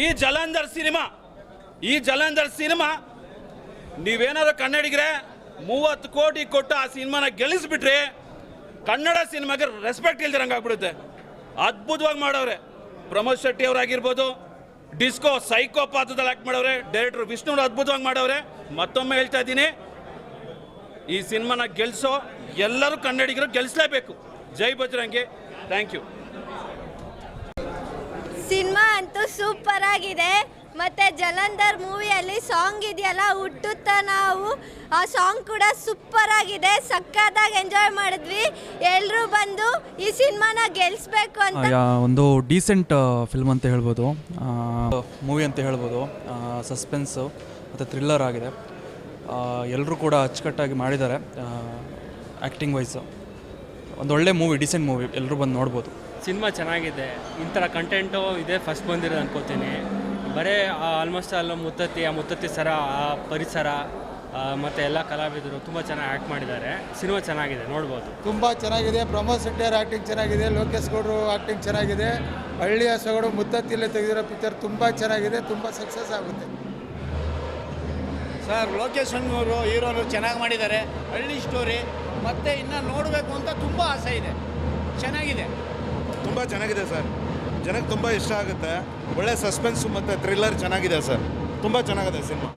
ಈ ಜಲಂಧರ್ ಸಿನಿಮಾ, ಈ ಜಲಂಧರ್ ಸಿನಿಮಾ, ನೀವೇನಾದ್ರು ಕನ್ನಡಿಗರೆ, ಮೂವತ್ತು ಕೋಟಿ ಕೊಟ್ಟು ಆ ಸಿನಿಮಾನ ಗೆಲ್ಲಿಸ್ಬಿಟ್ರಿ ಕನ್ನಡ ಸಿನಿಮಾಗೆ ರೆಸ್ಪೆಕ್ಟ್ ಇಲ್ದಿರಂಗೆ ಆಗ್ಬಿಡುತ್ತೆ. ಅದ್ಭುತವಾಗಿ ಮಾಡವ್ರೆ. ಪ್ರಮೋದ್ ಶೆಟ್ಟಿ ಅವರಾಗಿರ್ಬೋದು, ಡಿಸ್ಕೋ ಸೈಕೋ ಪಾತ್ರದಲ್ಲಿ ಆಕ್ಟ್ ಮಾಡವ್ರೆ ಡೈರೆಕ್ಟರ್ ವಿಷ್ಣು ಅದ್ಭುತವಾಗಿ ಮಾಡವ್ರೆ. ಮತ್ತೊಮ್ಮೆ ಹೇಳ್ತಾ ಇದ್ದೀನಿ, ಈ ಸಿನಿಮಾನ ಗೆಲ್ಸೋ ಎಲ್ಲರೂ ಕನ್ನಡಿಗರು ಗೆಲ್ಲಿಸಲೇಬೇಕು ಜೈ ಬಜರಂಗಿ ಥ್ಯಾಂಕ್ ಯು ಸಿನಿಮಾ ಅಂತೂ ಸೂಪರ್ ಆಗಿದೆ. ಮತ್ತೆ ಜಲಂಧರ್ ಮೂವಿಯಲ್ಲಿ ಸಾಂಗ್ ಇದೆಯಲ್ಲ, ಹುಟ್ಟುತ್ತ ನಾವು, ಆ ಸಾಂಗ್ ಕೂಡ ಸೂಪರ್ ಆಗಿದೆ. ಸಕ್ಕತ್ತಾಗಿ ಎಂಜಾಯ್ ಮಾಡಿದ್ವಿ. ಎಲ್ಲರೂ ಬಂದು ಈ ಸಿನಿಮಾನ ಗೆಲ್ಸ್ಬೇಕು ಅಂತ. ಒಂದು ಡೀಸೆಂಟ್ ಫಿಲ್ಮ್ ಅಂತ ಹೇಳ್ಬೋದು. ಮೂವಿ ಅಂತ ಹೇಳ್ಬೋದು. ಸಸ್ಪೆನ್ಸು ಮತ್ತು ಥ್ರಿಲ್ಲರ್ ಆಗಿದೆ. ಎಲ್ಲರೂ ಕೂಡ ಅಚ್ಚುಕಟ್ಟಾಗಿ ಮಾಡಿದ್ದಾರೆ ಆ್ಯಕ್ಟಿಂಗ್ ವೈಸು ಒಂದು ಒಳ್ಳೆ ಮೂವಿ ಡಿಸೆಂಟ್ ಮೂವಿ ಎಲ್ಲರೂ ಬಂದು ನೋಡ್ಬೋದು. ಸಿನಿಮಾ ಚೆನ್ನಾಗಿದೆ. ಇಂಥರ ಕಂಟೆಂಟು ಇದೇ ಫಸ್ಟ್ ಬಂದಿರೋದು ಅನ್ಕೋತೀನಿ. ಬರೀ ಆಲ್ಮೋಸ್ಟ್ ಅಲ್ಲ ಮುತ್ತತ್ತಿ ಆ ಮುತ್ತತ್ತಿ ಸರ ಆ ಪರಿಸರ ಮತ್ತು ಮತ್ತೆ ಎಲ್ಲ ಕಲಾವಿದರು ತುಂಬ ಚೆನ್ನಾಗಿ ಆ್ಯಕ್ಟ್ ಮಾಡಿದ್ದಾರೆ. ಸಿನಿಮಾ ಚೆನ್ನಾಗಿದೆ ನೋಡ್ಬೋದು. ತುಂಬ ಚೆನ್ನಾಗಿದೆ. ಪ್ರಮೋದ್ ಶೆಟ್ಟಿಯವ್ರ ಆ್ಯಕ್ಟಿಂಗ್ ಚೆನ್ನಾಗಿದೆ. ಲೋಕೇಶ್ ಗೌಡ್ರು ಆ್ಯಕ್ಟಿಂಗ್ ಚೆನ್ನಾಗಿದೆ. ಹಳ್ಳಿಯ ಸೊಗಡು ಮುತ್ತತ್ತಿಲ್ಲೇ ತೆಗೆದಿರೋ ಪಿಕ್ಚರ್ ತುಂಬ ಚೆನ್ನಾಗಿದೆ. ತುಂಬ ಸಕ್ಸಸ್ ಆಗುತ್ತೆ. ಸರ್, ಲೋಕೇಶ್ ಅವರು ಹೀರೋರು ಚೆನ್ನಾಗಿ ಮಾಡಿದ್ದಾರೆ. ಹಳ್ಳಿ ಸ್ಟೋರಿ ಮತ್ತೆ ಇನ್ನು ನೋಡಬೇಕು ಅಂತ ತುಂಬ ಆಸೆ ಇದೆ. ಚೆನ್ನಾಗಿದೆ. ತುಂಬ ಚೆನ್ನಾಗಿದೆ ಸರ್. ಜನಕ್ಕೆ ತುಂಬ ಇಷ್ಟ ಆಗುತ್ತೆ. ಒಳ್ಳೆ ಸಸ್ಪೆನ್ಸು ಮತ್ತು ಥ್ರಿಲ್ಲರ್ ಚೆನ್ನಾಗಿದೆ ಸರ್. ತುಂಬ ಚೆನ್ನಾಗಿದೆ ಸಿನಿಮಾ.